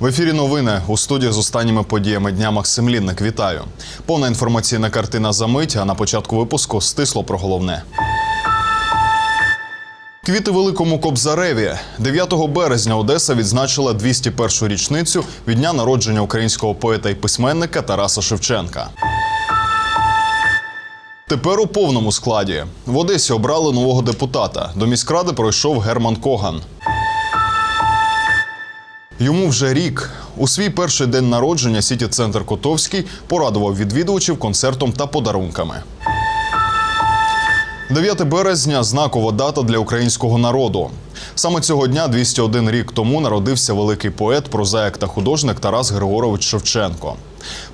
В ефірі новини у студії з останніми подіями дня Максим Лінник. Вітаю. Повна інформаційна картина за мить. А на початку випуску стисло про головне. Квіти Великому Кобзареві 9 березня Одеса відзначила 201-ю річницю від дня народження українського поета і письменника Тараса Шевченка. Тепер у повному складі в Одесі обрали нового депутата. До міськради пройшов Герман Коган. Йому вже рік. У свій перший день народження сіті центр Котовський порадував відвідувачів концертом та подарунками. 9 березня знакова дата для українського народу. Саме цього дня, 201 рік тому, народився великий поет, прозаїк та художник Тарас Григорович Шевченко.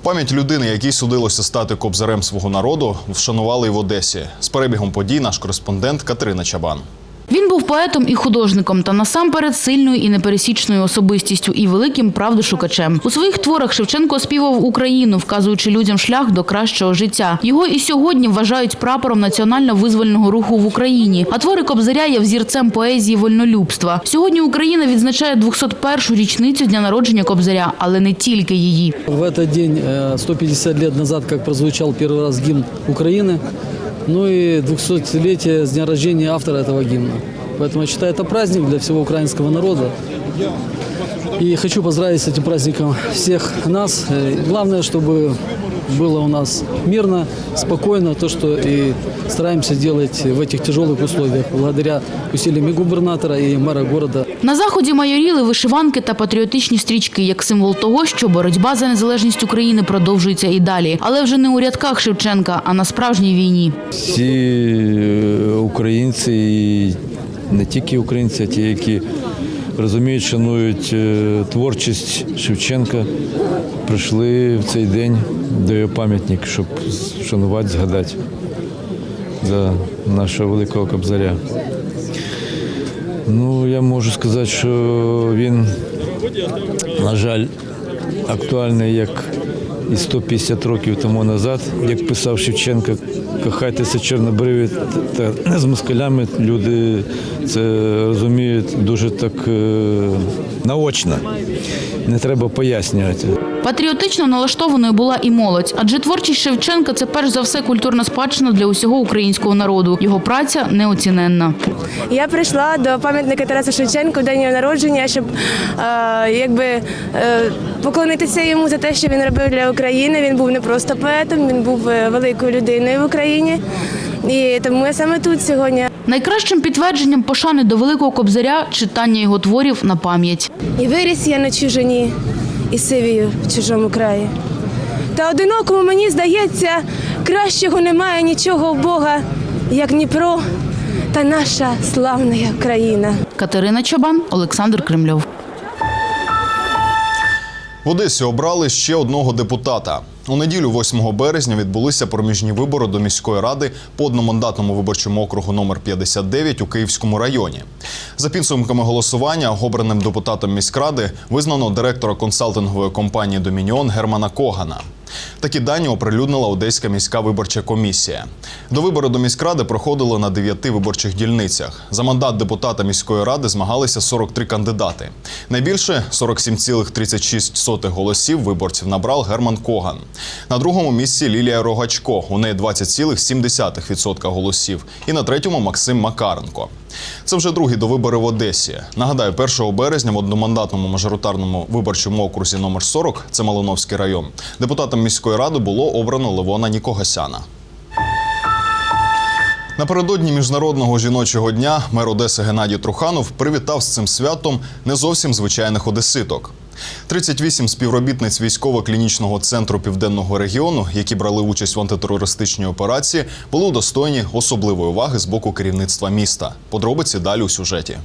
Пам'ять людини, якій судилося стати кобзарем свого народу, вшанували і в Одесі. З перебігом подій наш кореспондент Катерина Чабан. Він був поетом і художником, та насамперед сильною і непересічною особистістю і великим правдошукачем. У своїх творах Шевченко співав Україну, вказуючи людям шлях до кращого життя. Його і сьогодні вважають прапором національно-визвольного руху в Україні. А твори Кобзаря є взірцем поезії вольнолюбства. Сьогодні Україна відзначає 201-шу річницю дня народження Кобзаря, але не тільки її. В этот день, э, 150 лет назад, как прозвучал первый раз гимн Украины, ну и 200-летие с дня рождения автора этого гимна. Поэтому я считаю, это праздник для всего украинского народа. И хочу поздравить с этим праздником всех нас. Э, Главное, чтобы было у нас мирно, спокойно, то, что и стараемся делать в этих тяжелых условиях, благодаря усилиям и губернатора, и мэра города. На заході майоріли вишиванки та патріотичні стрічки як символ того, що боротьба за незалежність України продовжується і далі, але вже не у рядках Шевченка, а на справжній війні. всі е, українці, і не тільки українці, а ті, які розуміють, шанують е, творчість Шевченка, прийшли в цей день до його пам'ятник, щоб шанувати, згадати за нашого великого кобзаря. Ну, я можу сказати, що він, на жаль, актуальний як і 150 років тому назад, як писав Шевченко, кохайтеся чорнобриві та та з москалями. Люди це розуміють дуже так е, наочно. Не треба пояснювати. Патріотично налаштованою була і молодь, адже творчість Шевченка це перш за все культурна спадщина для усього українського народу. Його праця неоціненна. Я прийшла до пам'ятника Тараса Шевченка в день його народження, щоб е, якби е, поклонитися йому за те, що він робив для України. Він був не просто поетом, він був е, великою людиною в Україні. І тому я саме тут сьогодні. Найкращим підтвердженням пошани до великого кобзаря читання його творів на пам'ять. І виріс я на чужині, і сивію в чужому краї. Та одинокому мені здається, кращого немає нічого в Бога, як Дніпро та наша славна країна. Катерина Чабан, Олександр Кремльов. В Одесі обрали ще одного депутата. У неділю, 8 березня, відбулися проміжні вибори до міської ради по одномандатному виборчому округу номер 59 у Київському районі. За підсумками голосування, обраним депутатом міськради визнано директора консалтингової компанії Домініон Германа Когана. Такі дані оприлюднила Одеська міська виборча комісія. До вибору до міськради проходили на дев'яти виборчих дільницях. За мандат депутата міської ради змагалися 43 кандидати. Найбільше 47,36 голосів виборців набрав Герман Коган. На другому місці Лілія Рогачко. У неї 20,7% голосів. І на третьому Максим Макаренко. Це вже другий до вибори в Одесі. Нагадаю, 1 березня в одномандатному мажоритарному виборчому окрузі номер 40, це Малиновський район, депутатом міської ради було обрано Левона Нікогасяна. Напередодні міжнародного жіночого дня мер Одеси Геннадій Труханов привітав з цим святом не зовсім звичайних одеситок. 38 співробітниць військово-клінічного центру південного регіону, які брали участь в антитерористичній операції, були достойні особливої уваги з боку керівництва міста. Подробиці далі у сюжеті.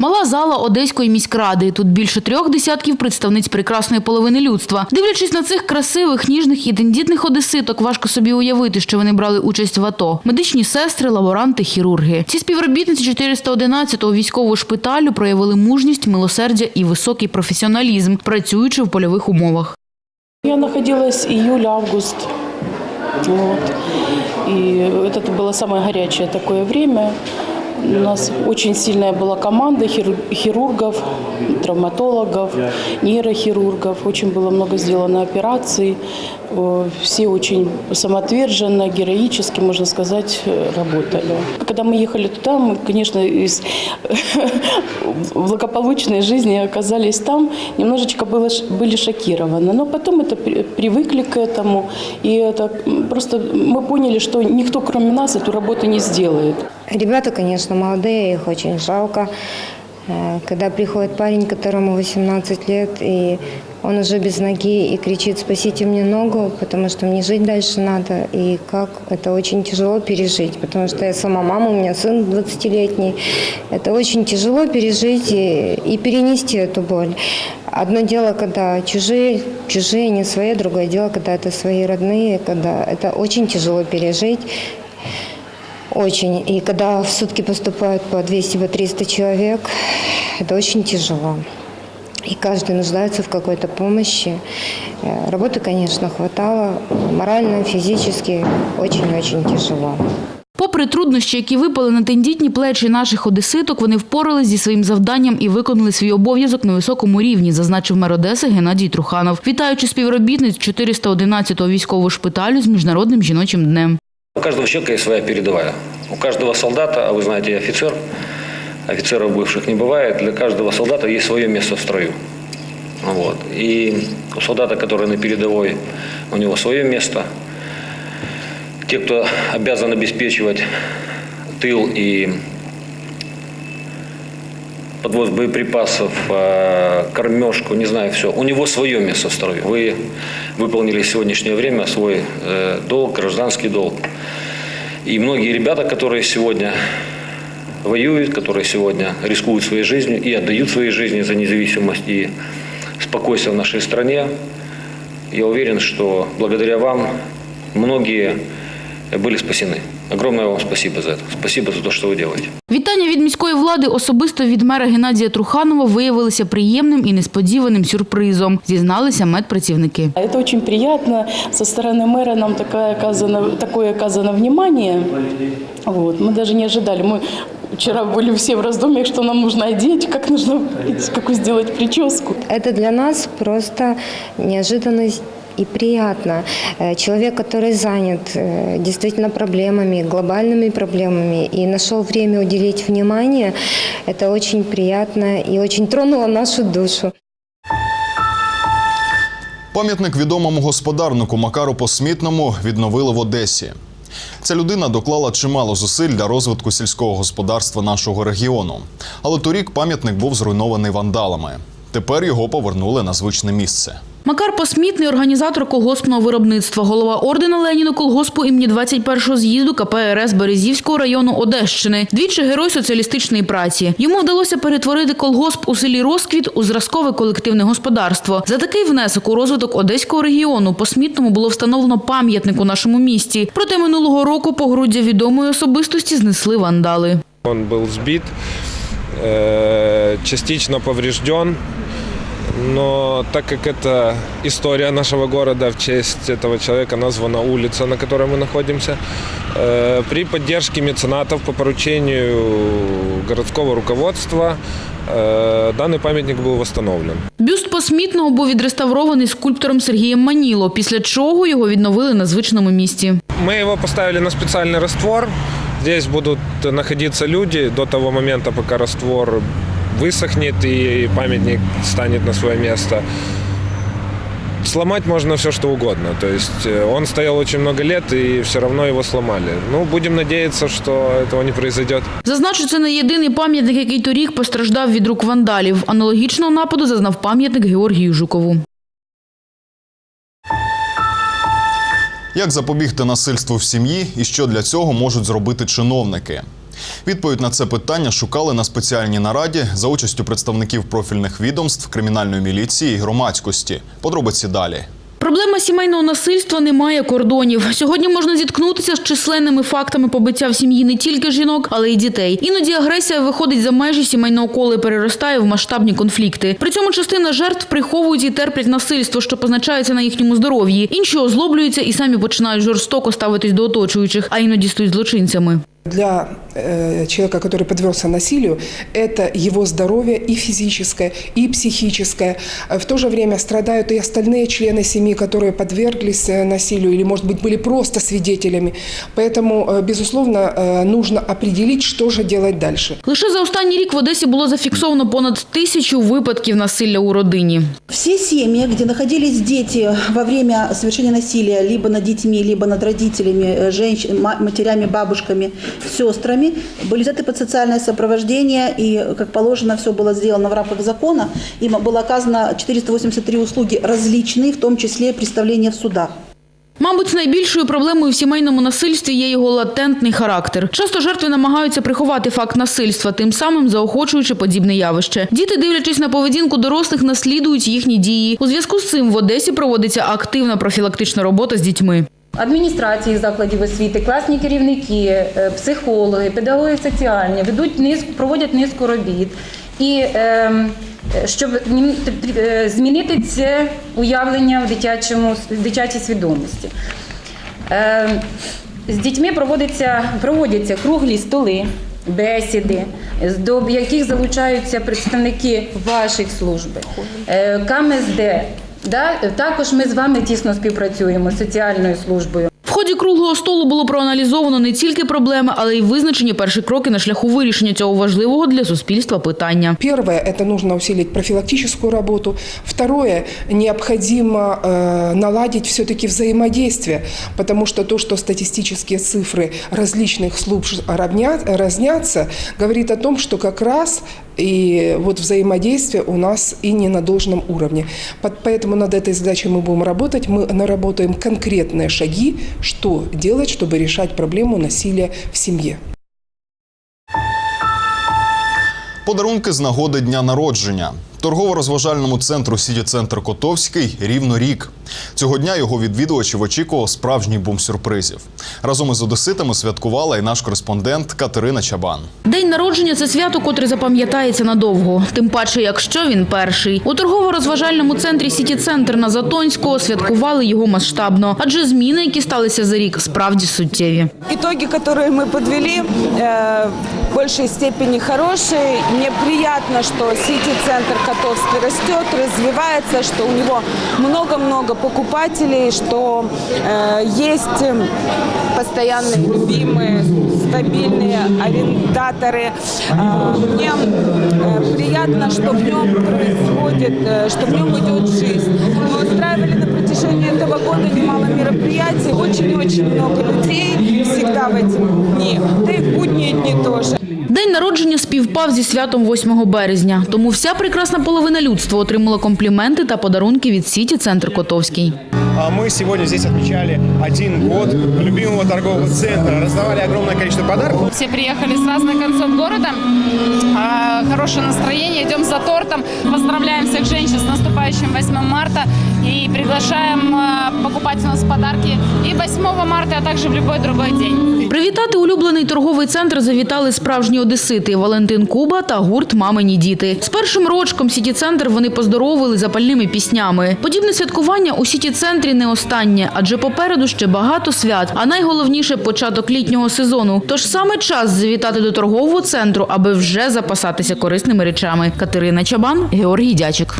Мала зала Одеської міськради. Тут більше трьох десятків представниць прекрасної половини людства. Дивлячись на цих красивих, ніжних і тендітних одеситок, важко собі уявити, що вони брали участь в АТО. Медичні сестри, лаборанти, хірурги. Ці співробітниці 411-го військового шпиталю проявили мужність, милосердя і високий професіоналізм, працюючи в польових умовах. Я находилась июль-август. Вот. И это было самое горячее такое время. У нас очень сильная была команда хирургов, травматологов, нейрохирургов. Очень было много сделано операций Э, Все очень самоотверженно, героически, можно сказать, э, работали. Когда мы ехали туда, мы, конечно, из благополучной жизни оказались там, немножечко было, ш- были шокированы. Но потом это при- привыкли к этому. И это м, просто мы поняли, что никто, кроме нас, эту работу не сделает. Ребята, конечно, молодые, их очень жалко. Э, Когда приходит парень, которому 18 лет, и он уже без ноги и кричит «спасите мне ногу, потому что мне жить дальше надо». И как это очень тяжело пережить, потому что я сама мама, у меня сын 20-летний. Это очень тяжело пережить и, и перенести эту боль. Одно дело, когда чужие, чужие, не свои, другое дело, когда это свои родные, когда это очень тяжело пережить. Очень. И когда в сутки поступают по 200, по 300 человек, это очень тяжело. И каждый нуждается в какой-то помощи. Э, Работы, конечно, хватало. Морально, физически очень-очень тяжело. Попри труднощі, які випали на тендітні плечі наших одеситок, вони впорались зі своїм завданням і виконали свій обов'язок на високому рівні, зазначив мер Одеси Геннадій Труханов, вітаючи співробітниць 411-го військового шпиталю з міжнародним жіночим днем. У каждого человека есть своя передовая. У каждого солдата, а вы знаете, офицер, офицеров бывших не бывает, для каждого солдата есть свое место в строю. Вот. И у солдата, который на передовой, у него свое место. Те, кто обязан обеспечивать тыл и подвоз боеприпасов, э, кормежку, не знаю, все. У него свое место в строю. Вы выполнили в сегодняшнее время свой э, долг, гражданский долг. И многие ребята, которые сегодня воюют, которые сегодня рискуют своей жизнью и отдают свои жизни за независимость и спокойствие в нашей стране, я уверен, что благодаря вам многие были спасены. Огромное вам спасибо за это. Спасибо за то, что вы делаете. Вітання від міської влади особисто від мера Геннадія Труханова виявилися приємним і несподіваним сюрпризом, зізналися медпрацівники. Это очень приятно. Со стороны мэра нам такая оказано, такое оказано внимание. Вот. Мы даже не ожидали. Мы вчера были все в раздумьях, что нам нужно одеть, как нужно, какую сделать прическу. Это для нас просто неожиданность и приятно. Э, Человек, который занят э, действительно проблемами, глобальными проблемами, и нашел время уделить внимание, это очень приятно и очень тронуло нашу душу. Пам'ятник відомому господарнику Макару Посмітному відновили в Одесі. Ця людина доклала чимало зусиль для розвитку сільського господарства нашого регіону. Але торік пам'ятник був зруйнований вандалами. Тепер його повернули на звичне місце. Макар Посмітний – організатор колгоспного виробництва, голова ордена Леніну колгоспу імені 21-го з'їзду КПРС Березівського району Одещини. Двічі герой соціалістичної праці. Йому вдалося перетворити колгосп у селі Розквіт у зразкове колективне господарство. За такий внесок у розвиток одеського регіону Посмітному було встановлено пам'ятник у нашому місті. Проте минулого року погруддя відомої особистості знесли вандали. Он был сбит, э, частично поврежден. Но так как это история нашего города, в честь этого человека названа улица, на которой мы находимся, э, при поддержке меценатов по поручению городского руководства э, данный памятник был восстановлен. Бюст посмітного був відреставрований скульптором Сергієм Маніло, після чого його відновили на звичному місці. Мы его поставили на специальный раствор. Здесь будут находиться люди до того момента, пока раствор высохнет и памятник станет на свое место. Сломать можно все, что угодно. То есть э, он стоял очень много лет, и все равно его сломали. Ну, будем надеяться, что этого не произойдет. Зазначу, це не єдиний пам'ятник, який торік постраждав від рук вандалів. Аналогічного нападу зазнав пам'ятник Георгію Жукову. Як запобігти насильству в сім'ї і що для цього можуть зробити чиновники? Відповідь на це питання шукали на спеціальній нараді за участю представників профільних відомств, кримінальної міліції і громадськості. Подробиці далі. Проблема сімейного насильства не має кордонів. Сьогодні можна зіткнутися з численними фактами побиття в сім'ї не тільки жінок, але й дітей. Іноді агресія виходить за межі сімейного кола і переростає в масштабні конфлікти. При цьому частина жертв приховують і терплять насильство, що позначається на їхньому здоров'ї. Інші озлоблюються і самі починають жорстоко ставитись до оточуючих, а іноді стають злочинцями. Для э, человека, который подвергся насилию, это его здоровье и физическое, и психическое. Э, В то же время страдают и остальные члены семьи, которые подверглись э, насилию или, может быть, были просто свидетелями. Поэтому, э, безусловно, э, нужно определить, что же делать дальше. Лише за останній рік в Одесі було зафіксовано понад тисячу випадків насилля у родині. Все семьи, где находились дети во время совершения насилия либо над детьми, либо над родителями, э, женщин, ма- матерями, бабушками, сестрами, были взяты под социальное сопровождение, и, как положено, все было сделано в рамках закона. Им было оказано 483 услуги различные, в том числе и представления в судах. Мабуть, найбільшою проблемою в сімейному насильстві є його латентний характер. Часто жертви намагаються приховати факт насильства, тим самим заохочуючи подібне явище. Діти, дивлячись на поведінку дорослих, наслідують їхні дії. У зв'язку з цим в Одесі проводиться активна профілактична робота з дітьми. Адміністрації закладів освіти, класні керівники, е, психологи, педагоги соціальні ведуть низку, проводять низку робіт. І ем, щоб е, змінити це уявлення в дитячому в дитячій свідомості. Ем, З дітьми проводиться, проводяться круглі столи, бесіди, до яких залучаються представники ваших служб, е, КМСД. Да? Також ми з вами тісно співпрацюємо з соціальною службою. В ході круглого столу було проаналізовано не тільки проблеми, але й визначені перші кроки на шляху вирішення цього важливого для суспільства питання. Первое – это нужно усилить профилактическую работу. Второе – необходимо э, наладить все-таки взаимодействие, потому что то, что статистические цифры различных служб равня- разнятся, говорит о том, что как раз и вот взаимодействие у нас и не на должном уровне. Под- Поэтому над этой задачей мы будем работать. Мы наработаем конкретные шаги, что делать, чтобы решать проблему насилия в семье. Подарунки з нагоди дня народження. Торгово-розважальному центру Сіті Центр Котовський рівно рік. Цього дня його відвідувачів очікував справжній бум сюрпризів. Разом із одеситами святкувала і наш кореспондент Катерина Чабан. День народження це свято, котре запам'ятається надовго. Тим паче, якщо він перший. У торгово-розважальному центрі Сіті Центр на Затонського святкували його масштабно, адже зміни, які сталися за рік, справді суттєві. Итоги, которые мы подвели, э, в большей степени хорошие. Мне приятно, что Сити-центр Котовский растет, развивается, что у него много-много покупателей, что э, есть э, постоянные любимые, стабильные арендаторы. Э, мне э, приятно, что в нем происходит, э, что в нем идет жизнь. Мы устраивали на протяжении этого года немало мероприятий, очень-очень много людей всегда в эти дни, да и в будние дни тоже. День народження співпав зі святом 8 березня, тому вся прекрасна половина людства отримала компліменти та подарунки від Сіті Центр Котовський. А Мы сегодня здесь отмечали один год любимого торгового центра, раздавали огромное количество подарков. Все приехали с разных концов города. Хорошее настроение. Идем за тортом. Поздравляем всех женщин с наступающим 8 марта. И приглашаем а, покупать у нас подарки и 8 марта, а также в любой другой день. Привітати улюблений торговий центр завітали справжні одесити Валентин Куба та гурт Мамині діти. З першим рочком Сіті Центр вони поздоровили запальними піснями. Подібне святкування у Сіті Центрі не останнє, адже попереду ще багато свят, а найголовніше початок літнього сезону. Тож саме час завітати до торгового центру, аби вже запасатися корисними речами. Катерина Чабан, Георгій Дячик.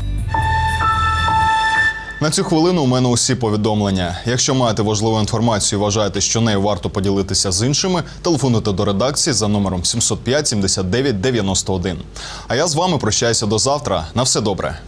На цю хвилину у мене усі повідомлення. Якщо маєте важливу інформацію і вважаєте, що нею варто поділитися з іншими, телефонуйте до редакції за номером 705 79 91. А я з вами прощаюся до завтра. На все добре.